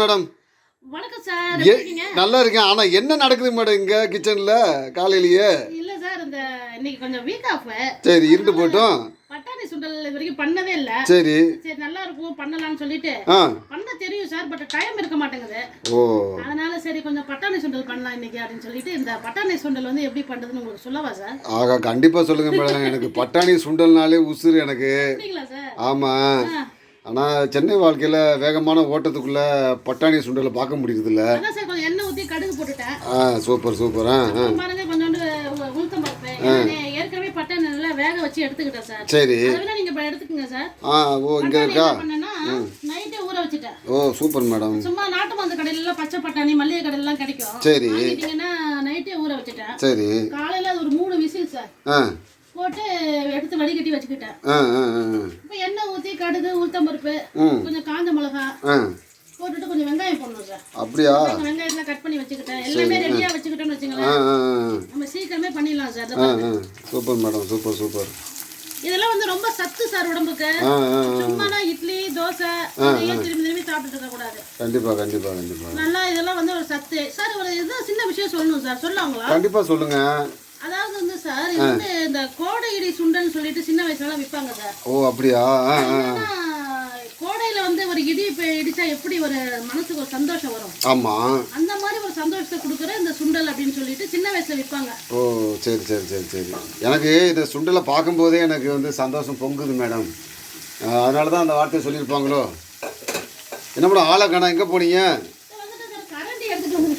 Madam. வணக்கம் sir நல்லா இருக்கேன். ஆனா என்ன நடக்குது மேடம் இங்க கிச்சன்ல காலையிலேயே? இல்ல சார் இந்த இன்னைக்கு கொஞ்சம் வீக் ஆஃப் சரி இருண்டு போட்டோம் பட்டாணி சுண்டல் இது வரைக்கும் பண்ணதே இல்ல. சரி. சரி நல்லா இருக்கும் பண்ணலாம்னு சொல்லிட்டு. பண்ண தெரியும் சார் பட் டைம் இருக்க மாட்டேங்குது. ஓ. அதனால சரி கொஞ்சம் பட்டாணி சுண்டல் பண்ணலாம் இன்னைக்கு அப்படின்னு சொல்லிட்டு இந்த பட்டாணி சுண்டல் வந்து எப்படி பண்றதுன்னு உங்களுக்கு சொல்லவா சார்? ஆகா கண்டிப்பா சொல்லுங்க மேடம். எனக்கு பட்டாணி சுண்டல்னாலே உசுறு எனக்கு. ஆமா. ஆ. ஆனா சென்னை வாழ்க்கையில வேகமான ஓட்டத்துக்குள்ள பட்டாணி சுண்டலை பார்க்க முடியுதுல்ல? எண்ணெய் ஊத்தி கடுகு போட்டுட்டேன். ஆ சூப்பர் சூப்பர். ஆ ஆ. கொஞ்சோண்டு உளுத்தம் ஏற்கனவே பட்டாணி நல்லா வேக வச்சு எடுத்துக்கிட்டேன் சார். சரி. அதை விட நீங்க இப்ப எடுத்துக்கங்க சார். ஆ ஓ இங்க இருக்கா? என்ன நைட்டே ஊற வச்சுட்டேன். ஓ சூப்பர் மேடம். சும்மா நாட்டு மருந்து கடையில பச்சை பட்டாணி மல்லிகை கடையில எல்லாம் கிடைக்கும். சரி. நைட்டே ஊற வச்சுட்டேன். சரி. காலையில ஒரு மூணு விசில் சார். ஆ. போட்டு எடுத்து வடிகட்டி வச்சுக்கிட்டேன். இப்போ எண்ணெய் ஊற்றி கடுகு உளுத்தம் பருப்பு ம். கொஞ்சம் காஞ்ச மிளகா போட்டுட்டு கொஞ்சம் வெங்காயம் போடணும் சார். அப்படியா? வெங்காயத்தெல்லாம் கட் பண்ணி வச்சுக்கிட்டேன். எல்லாமே ரெடியாக வச்சுக்கிட்டோம்னு வச்சுங்களேன் நம்ம சீக்கிரமே பண்ணிடலாம் sir. Super madam super super. இதெல்லாம் வந்து ரொம்ப சத்து சார் உடம்புக்கு. சும்மானா இட்லி தோசை திரும்பி திரும்பி சாப்பிட்டுட்டு இருக்கக்கூடாது கண்டிப்பா கண்டிப்பா கண்டிப்பா. நல்லா இதெல்லாம் வந்து ஒரு சத்து. சார் ஒரு இது சின்ன விஷயம் சொல்லணும் சார். சொல்லாங்களா கண்டிப்பா சொல்லுங்க. அதாவது வந்து சார் இது வந்து இந்த கோடை இடி சுண்டல்னு சொல்லிட்டு சின்ன வயசுலலாம் விற்பாங்க சார். ஓ அப்படியா? கோடையில வந்து ஒரு இடி இடிச்சா எப்படி ஒரு மனசுக்கு ஒரு சந்தோஷம் வரும்? ஆமா. அந்த மாதிரி ஒரு சந்தோஷத்தை கொடுக்குற இந்த சுண்டல் அப்படின்னு சொல்லிட்டு சின்ன வயசுல விற்பாங்க ஓ சரி சரி சரி சரி. எனக்கு இந்த சுண்டலை பார்க்கும்போதே எனக்கு வந்து சந்தோஷம் பொங்குது மேடம். அதனால தான் அந்த வார்த்தையை சொல்லியிருப்பாங்களோ? என்ன மேடம் ஆளை காணா எங்கே போனீங்க?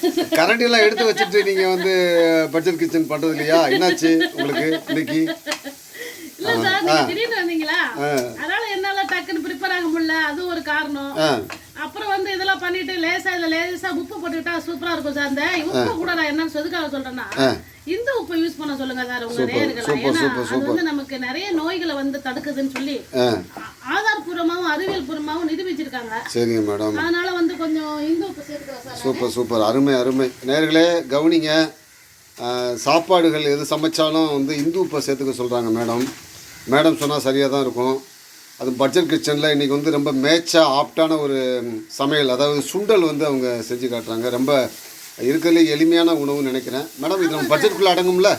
எடுத்துட்டு வந்து கரண்ட் எல்லாம் எடுத்து வச்சுட்டு நீங்கள் வந்து பட்ஜெட் கிச்சன் பண்ணுறது இல்லையா? என்னாச்சு உங்களுக்கு இன்னைக்கு? அதனால என்னால டக்குன்னு ப்ரிப்பேர் ஆக முடியல. அது ஒரு காரணம். அப்புறம் வந்து இதெல்லாம் பண்ணிட்டு லேசா இதுல லேசா உப்பு போட்டுக்கிட்டா சூப்பரா இருக்கும் சார். அந்த உப்பு கூட நான் என்னன்னு சொதுக்காக சொல்றேன்னா. இந்த உப்பு யூஸ் பண்ண சொல்லுங்க சார் உங்க சூப்பர், ஏன்னா அது வந்து நமக்கு நிறைய நோய்களை வந்து தடுக்குதுன்னு சொல்லி ஆதாரபூர்வமாவும் அறிவியல் பூர்வமாவும் நிரூபிச்சிருக்காங்க. சரிங்க மேடம். அதனால வந்து கொஞ்சம் சார். Super super. அருமை அருமை. நேர்களே கவனிங்க. சாப்பாடுகள் எது சமைச்சாலும் வந்து இந்து உப்பை சேர்த்துக்க சொல்கிறாங்க மேடம். மேடம் சொன்னால் சரியாக தான் இருக்கும். அது பட்ஜெட் கிச்சனில் இன்றைக்கி வந்து ரொம்ப மேட்சா ஆப்டான ஒரு சமையல் அதாவது சுண்டல் வந்து அவங்க செஞ்சு காட்டுறாங்க. ரொம்ப இருக்கிறதுலே எளிமையான உணவுன்னு நினைக்கிறேன். மேடம் இது நம்ம பட்ஜெட்டுக்குள்ளே அடங்கும்ல?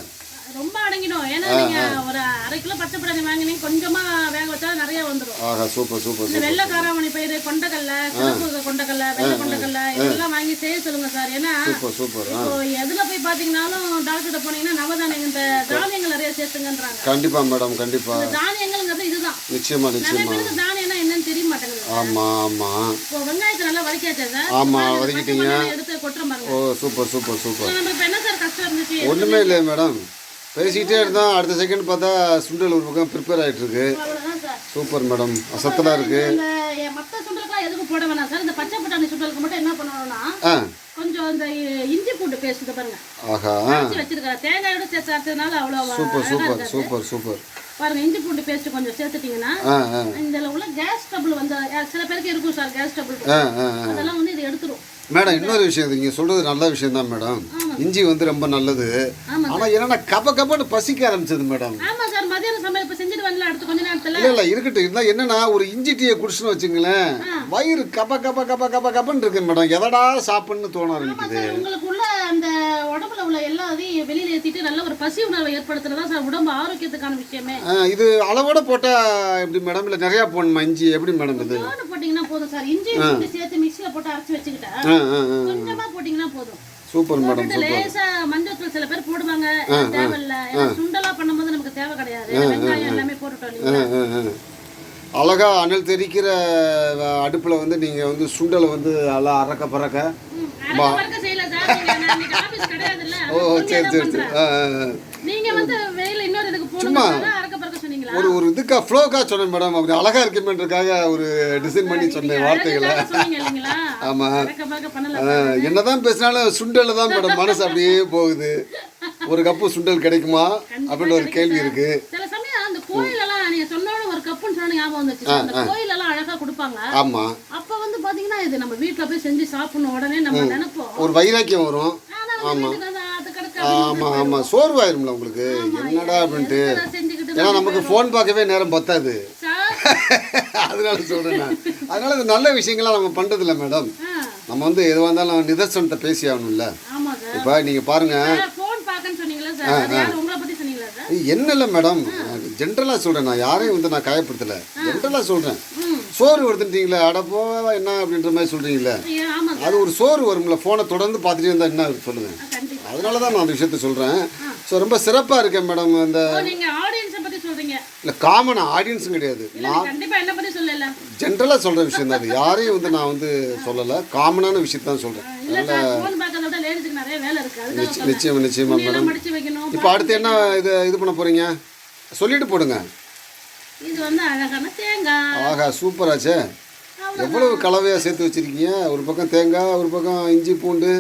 ரொம்ப அடங்கிடும். ஏன்னா நீங்க ஒரு அரை கிலோ பச்சை பட்டாணி வாங்கினீங்க கொஞ்சமா வேக வச்சா நிறைய வந்துடும் ஆஹா சூப்பர் சூப்பர் இந்த வெள்ளை காராமணி பயிறு கொண்டக்கல்ல சிவப்பு கொண்டக்கல்ல வெள்ளை கொண்டக்கல்ல இதெல்லாம் வாங்கி செய்ய சொல்லுங்க சார். ஏன்னா சூப்பர் இப்போ எதுல போய் பாத்தீங்கன்னாலும் டாக்டர்கிட்ட போனீங்கன்னா நவதானியங்கள் இந்த தானியங்கள் நிறைய சேர்த்துங்கன்றாங்க. கண்டிப்பாக மேடம் கண்டிப்பாக இந்த தானியங்கள்ங்கிறது இதுதான். நிச்சயமா நிச்சயமா. தானியம்னா என்னன்னு தெரிய மாட்டேங்குது ஆமாம் ஆமாம் இப்போ வெங்காயத்தை நல்லா வதக்கியாச்சா சார்? ஆமா, வதக்கிட்டீங்க. எடுத்து கொட்டுற பாருங்க. ஓ சூப்பர் சூப்பர் சூப்பர். நமக்கு என்ன சார் கஷ்டம் இருந்துச்சு? ஒன்றுமே இல்லை மேடம். பேசிக்கிட்டே இருந்தால் அடுத்த செகண்ட் பார்த்தா சுண்டல் ஒரு பக்கம் ப்ரிப்பேர் ஆகிட்டு இருக்கு சூப்பர் மேடம். அசத்தலாக இருக்கு. இந்த மத்த சுண்டலுக்குலாம் எதுக்கும் போட வேணாம் சார். இந்த பச்சை பட்டாணி சுண்டலுக்கு மட்டும் என்ன பண்ணணும்னா கொஞ்சம் இந்த இஞ்சி பூண்டு பேஸ்ட் பாருங்க. ஆஹா. தேங்காயோட சேர்த்து அரைச்சதுனால அவ்வளோ சூப்பர் சூப்பர். Super super. பாருங்க இஞ்சி பூண்டு பேஸ்ட் கொஞ்சம் சேர்த்துட்டீங்கன்னா இதுல உள்ள கேஸ் ட்ரபிள் வந்து சில பேருக்கு இருக்கும் சார் கேஸ் ட்ரபிள். அதெல்லாம் வந்து இது எடுத்துரும். மேடம் இன்னொரு விஷயம் நீங்கள் சொல்கிறது நல்ல விஷயம் தான் மேடம் இஞ்சி வந்து ரொம்ப நல்லது. ஆனால் என்னன்னா கப கபன்னு பசிக்க ஆரம்பிச்சது மேடம். ஆமா சார் மதியானம் சமையல் இப்ப செஞ்சுட்டு வரல அடுத்து கொஞ்ச நேரத்துல. இல்லை இல்லை இருக்கட்டும். இருந்தால் என்னன்னா ஒரு இஞ்சி டீயை குடிச்சுன்னு வச்சுங்களேன் வயிறு கப கப கப கப கபன்னு இருக்கு மேடம். எதடா சாப்பிட்ணுன்னு தோண ஆரம்பிக்குது சார் உங்களுக்கு உள்ள அந்த உடம்புல உள்ள எல்லா இதையும் வெளியில ஏத்திட்டு நல்ல ஒரு பசி உணர்வை ஏற்படுத்துறதா சார் உடம்பு ஆரோக்கியத்துக்கான விஷயமே. இது அளவோட போட்டால் எப்படி மேடம்? இல்லை நிறையா போடணுமா இஞ்சி? எப்படி மேடம் இது? போட்டீங்கன்னா போதும் சார். இஞ்சி சேர்த்து மிக்ஸில போட்டு அரைச்சு வச்சுக்கிட்டா கொஞ்சமா போட்டீங்கன்னா போதும். சூப்பர் மேடம் லேசா மஞ்சள் சில பேர் போடுவாங்க. தேவையில்ல. சுண்டலா பண்ணும்போது நமக்கு தேவை கிடையாது. வெங்காயம் எல்லாமே போட்டுட்டோம் அனல் தெரிக்கிற அடுப்பில் வந்து நீங்கள் வந்து சுண்டலை வந்து நல்லா அறக்க பறக்க. ஓ சரி சரி சரி. ஆ, ஒரு ஒரு இதுக்கா ஃப்ளோக்கா சொன்னேன் மேடம் அப்படி அழகா இருக்குமேன்றக்காக ஒரு டிசைன் பண்ணி சொன்னேன் வார்த்தைகளை. அழகுக்காக சொன்னீங்க இல்லைங்களா? ஆமா. அரைக்க பறக்க பண்ணல ஆ, என்னதான் பேசினாலும் சுண்டலில் தான் மேடம் மனசு அப்படியே போகுது. ஒரு கப்பு சுண்டல் கிடைக்குமா? அப்படின்னு ஒரு கேள்வி இருக்கு. சில சமயம் அந்த கோயில் எல்லாம் நீங்க சொன்னோட ஒரு கப்புன்னு சொன்ன ஞாபகம் வந்துச்சு அந்த கோயில் எல்லாம் அழகா கொடுப்பாங்க. ஆமா. அப்ப வந்து பாத்தீங்கன்னா இது நம்ம வீட்ல போய் செஞ்சு சாப்பிடணும் உடனே நம்ம நினைப்போம். ஒரு வைராக்கியம் வரும். கிடக்கு ஆமா. ஆமா சோர்வாயிரும்ல உங்களுக்கு. என்னடா அப்படின்ட்டு. ஏன்னா நமக்கு ஃபோன் பார்க்கவே நேரம் பத்தாது. அதனால சொல்றேன் நான். அதனால இந்த நல்ல விஷயங்கள்லாம் நம்ம பண்றதில்ல மேடம். நம்ம வந்து எதுவாக இருந்தாலும் நிதர்சனத்தை பேசி ஆகணும்ல. இப்போ நீங்கள் பாருங்கள் இல்லை மேடம். ஜென்ரலாக சொல்கிறேன் நான். யாரையும் வந்து நான் காயப்படுத்தலை. ஜென்ரலாக சொல்கிறேன் சோறு வருதுன்றீங்களே அட போ என்ன அப்படின்ற மாதிரி சொல்கிறீங்களே அது ஒரு சோறு வரும்ல. ஃபோனை தொடர்ந்து பார்த்துட்டே இருந்தால் என்ன சொல்லுங்கள் அதனால தான் நான் அந்த விஷயத்த சொல்கிறேன் ஸோ ரொம்ப சிறப்பாக இருக்கேன் மேடம். இந்த ஓ, நீங்க ஆடியன்ஸை பத்தி சொல்றீங்க இல்லை காமன் ஆடியன்ஸும் கிடையாது. இல்ல நீ கண்டிப்பா என்ன பத்தி சொல்லல. ஜென்ரலாக சொல்கிற விஷயம் தான் அது. யாரையும் வந்து நான் வந்து சொல்லலை. காமனான விஷயத்த தான் சொல்கிறேன் சொல்றேன். நிச்சயம் நிச்சயமா துணியெல்லாம் மேடம் இப்போ அடுத்து என்ன இது இது பண்ண போகிறீங்க சொல்லிட்டு போடுங்க. ஆகா சூப்பராச்சே எவ்வளவு கலவையாக சேர்த்து வச்சுருக்கீங்க? ஒரு பக்கம் தேங்காய் ஒரு பக்கம் இஞ்சி பூண்டு.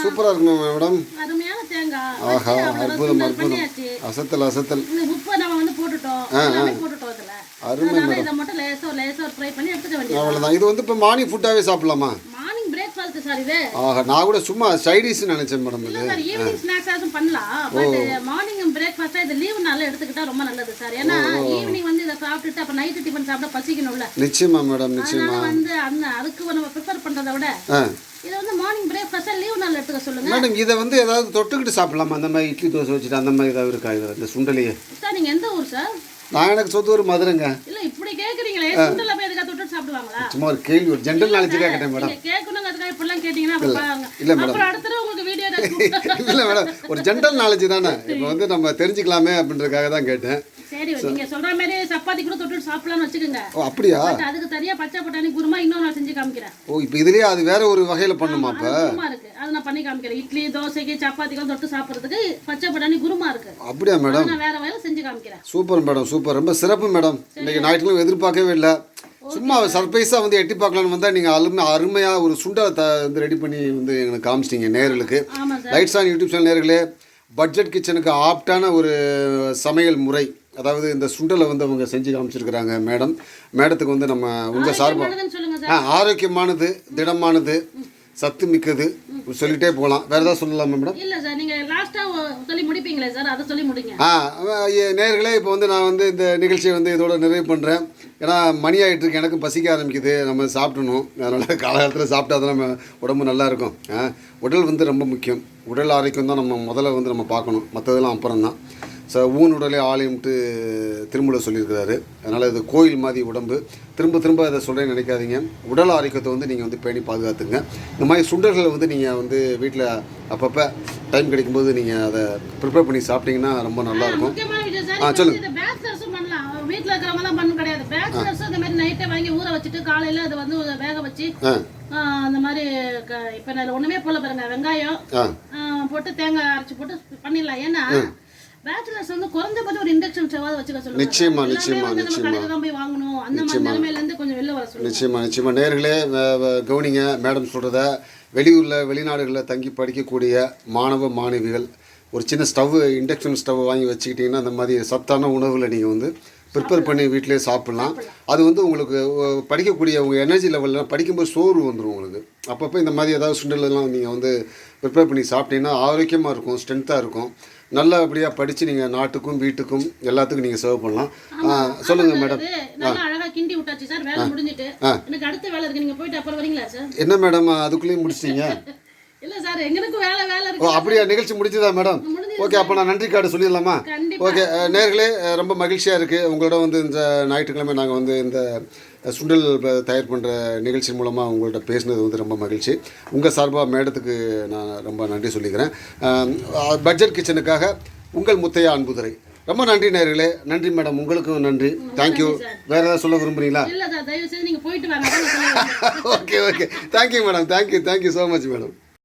சூப்பராக இருக்குமே மேடம் அருமையான தேங்காய் ஆஹா அற்புதம் அற்புதம். அசத்தல் அசத்தல். இந்த உப்பு நம்ம வந்து போட்டுட்டோம். எல்லாமே போட்டுட்டோம் அருமை அதனால இதை மட்டும் லேசா லேசா ஃப்ரை பண்ணி எடுத்துக்க வேண்டியது அவ்வளோதான் இது வந்து இப்போ மார்னிங் ஃபுட்டாகவே சாப்பிடலாமா? மார்னிங் பிரேக்ஃபாஸ்ட் சார் இது. ஆஹா நான் கூட சும்மா சைடிஷ்னு நினச்சேன் மேடம் இது. இல்ல சார் ஈவினிங் ஸ்நாக்ஸ் ஆச்சும் பண்ணலாம். பட் மார்னிங் பிரேக்ஃபாஸ்டா இது லீவு நாள்ல எடுத்துக்கிட்டா ரொம்ப நல்லது சார் ஏன்னா ஈவினிங் வந்து இதை சாப்பிட்டுட்டு அப்ப நைட்டு டிஃபன் சாப்பிட்டா பசிக்கணும்ல. நிச்சயமா மேடம் நிச்சயமா. வந்து அந்த அதுக்கு நம்ம ப்ரிப்பேர் பண்றதை விட ஆ. இதை வந்து மார்னிங் பிரேக்ஃபாஸ்டா லீவு நாள்ல எடுத்துக்க சொல்லுங்க. மேடம் இதை வந்து ஏதாவது தொட்டுக்கிட்டு சாப்பிடலாமா? அந்த மாதிரி இட்லி தோசை வச்சுட்டு அந்த மாதிரி ஏதாவது இருக்கா இதில் இந்த சுண்டலையே? சார் நீங்க எந்த ஊர் சார் நான் எனக்கு சொத்து ஒரு மதுரைங்க. இல்ல இப்படி கேக்குறீங்களே சுண்டல போய் எதுக்கா தொட்டு சாப்பிடுவாங்களா? சும்மா ஒரு கேள்வி ஒரு ஜென்ரல் நாலேஜ் கேட்டேன் மேடம் கேட்கணும் அதுக்காக இப்படிலாம் கேட்டீங்கன்னா. இல்ல மேடம். அப்புறம் அடுத்த உங்களுக்கு வீடியோ இல்லை மேடம் ஒரு ஜென்ரல் நாலேஜ் தானே. இப்போ வந்து நம்ம தெரிஞ்சுக்கலாமே அப்படின்றதுக்காக தான் கேட்டேன். நீங்க சொல்ற மாதிரி சப்பாத்தி கூட தொட்டு சாப்பிடலாம்னு வச்சுக்கோங்க. ஓ அப்படியா? பட் அதுக்கு தனியா பச்சை பட்டாணி குருமா இன்னொரு நான் செஞ்சு காமிக்கிறேன். ஓ இப்போ இதுலேயே அது வேற ஒரு வகையில் பண்ணுமா அப்போ குருமா இருக்கு. அதை நான் பண்ணி காமிக்கிறேன். இட்லி தோசைக்கு சப்பாத்திக்கு தொட்டு சாப்பிடுறதுக்கு பச்சை பட்டாணி குருமா இருக்கு. அப்படியா மேடம்? அதை நான் வேற வகையில செஞ்சு காமிக்கிறேன். Super madam super. ரொம்ப சிறப்பு மேடம். இன்னைக்கு ஞாயிற்றுக்கிழமை எதிர்பார்க்கவே இல்லை. சும்மா சர்ப்ரைஸாக வந்து எட்டி பார்க்கலான்னு வந்தால் நீங்கள் அருமை அருமையாக ஒரு சுண்டை த வந்து ரெடி பண்ணி வந்து எனக்கு காமிச்சிட்டீங்க நேர்களுக்கு. லைட்ஸ் ஆன் யூடியூப் சேனல் நேர்களே பட்ஜெட் கிச்சனுக்கு ஆப்டான ஒரு சமையல் முறை. அதாவது இந்த சுண்டலை வந்து அவங்க செஞ்சு காமிச்சிருக்கிறாங்க மேடம். மேடத்துக்கு வந்து நம்ம உங்கள் சார்பாக ஆ ஆரோக்கியமானது திடமானது சத்து மிக்கது சொல்லிட்டே போகலாம். வேறு ஏதாவது சொல்லலாமா மேடம்? இல்ல சார் நீங்க லாஸ்டா சொல்லி முடிப்பீங்களே சார் அதை சொல்லி முடிங்க. ஆ ஐய, நேயர்களே இப்போ வந்து நான் வந்து இந்த நிகழ்ச்சியை வந்து இதோட நிறைவு பண்ணுறேன் ஏன்னா மணி ஆகிட்டு இருக்கு எனக்கும் பசிக்க ஆரம்பிக்குது. நம்ம சாப்பிடணும். அதனால் காலகாலத்தில் சாப்பிட்டா தான் நம்ம உடம்பு நல்லா இருக்கும். ஆ, உடல் வந்து ரொம்ப முக்கியம். உடல் ஆரோக்கியம் தான் நம்ம முதல்ல வந்து நம்ம பார்க்கணும். மற்றதெல்லாம் அப்புறம் தான் ஊன் உடலே ஆலயம்ட்டு திருமூல சொல்லியிருக்கிறாரு. அதனால் இது கோயில் மாதிரி உடம்பு. திரும்ப திரும்ப அதை சொல்கிறேன்னு நினைக்காதீங்க. உடல் ஆரோக்கியத்தை வந்து நீங்கள் வந்து பேணி பாதுகாத்துங்க. இந்த மாதிரி சுண்டல்களை வந்து நீங்கள் வந்து வீட்டில் அப்பப்போ டைம் கிடைக்கும்போது நீங்கள் அதை ப்ரிப்பேர் பண்ணி சாப்பிட்டீங்கன்னா ரொம்ப நல்லாயிருக்கும். ஆ, இப்போ சொல்லுங்க. வந்து இந்த பேச்சுலர்ஸும் பண்ணலாம். வீட்ல இருக்கிறவங்க எல்லாம் பண்ண கிடையாது. பேச்சுலர்ஸும் இந்த மாதிரி நைட்டே வாங்கி ஊற வச்சுட்டு காலையில அதை வந்து வேக வச்சு அந்த மாதிரி இப்ப நான் ஒண்ணுமே போல பாருங்க. வெங்காயம் போட்டு தேங்காய் அரைச்சு போட்டு பண்ணிடலாம். ஏன்னா பேச்சுலர்ஸ் வந்து குறைஞ்சபட்சம் ஒரு இண்டக்ஷன் ஸ்டவாவது வச்சுக்க சொல்லுங்க. நிச்சயமா, நிச்சயமா, நிச்சயமா. போய் வாங்கணும். அந்த மாதிரி நிலைமையில இருந்து கொஞ்சம் வெளில வர சொல்லுங்க. நிச்சயமா நிச்சயமா. நேர்களே கவனிங்க மேடம் சொல்கிறத வெளியூரில் வெளிநாடுகளில் தங்கி படிக்கக்கூடிய மாணவ மாணவிகள் ஒரு சின்ன ஸ்டவ் இண்டக்ஷன் ஸ்டவ் வாங்கி வச்சுக்கிட்டிங்கன்னா அந்த மாதிரி சத்தான உணவுகளை நீங்கள் வந்து ப்ரிப்பேர் பண்ணி வீட்டிலே சாப்பிட்லாம். அது வந்து உங்களுக்கு படிக்கக்கூடிய உங்கள் எனர்ஜி லெவலில் படிக்கும்போது சோர்வு வந்துடும் உங்களுக்கு. அப்பப்போ இந்த மாதிரி ஏதாவது சுண்டலெல்லாம் நீங்கள் வந்து ப்ரிப்பேர் பண்ணி சாப்பிட்டீங்கன்னா ஆரோக்கியமாக இருக்கும் ஸ்ட்ரென்த்தாக இருக்கும். நல்லபடியாக படித்து நீங்கள் நாட்டுக்கும் வீட்டுக்கும் எல்லாத்துக்கும் நீங்கள் சர்வ் பண்ணலாம். சொல்லுங்கள் மேடம் இது நல்லா அழகா கிண்டி விட்டாச்சு சார் வேலை முடிஞ்சிட்டு. எனக்கு அடுத்த வேலை இருக்கு நீங்க போயிட்டு அப்புறம் வரீங்களா சார்? என்ன மேடம் அதுக்குள்ளேயும் முடிச்சிட்டீங்க? இல்ல சார் எங்களுக்கும் வேலை வேலை ஓ அப்படியா நிகழ்ச்சி முடிஞ்சதா மேடம் ஓகே அப்போ நான் நன்றி கார்டு சொல்லிடலாமா? ஓகே நேர்களே ரொம்ப மகிழ்ச்சியாக இருக்குது உங்களோட வந்து இந்த ஞாயிற்றுக்கிழமை நாங்கள் வந்து இந்த சுண்டல் தயார் பண்ணுற நிகழ்ச்சி மூலமாக உங்கள்கிட்ட பேசினது வந்து ரொம்ப மகிழ்ச்சி. உங்கள் சார்பாக மேடத்துக்கு நான் ரொம்ப நன்றி சொல்லிக்கிறேன். பட்ஜெட் கிச்சனுக்காக உங்கள் முத்தையா அன்புதுரை. ரொம்ப நன்றி நேர்களே நன்றி மேடம். உங்களுக்கும் நன்றி. தேங்க்யூ வேறு ஏதாவது சொல்ல வந்தேன். Okay okay thank you madam thank you thank you so much madam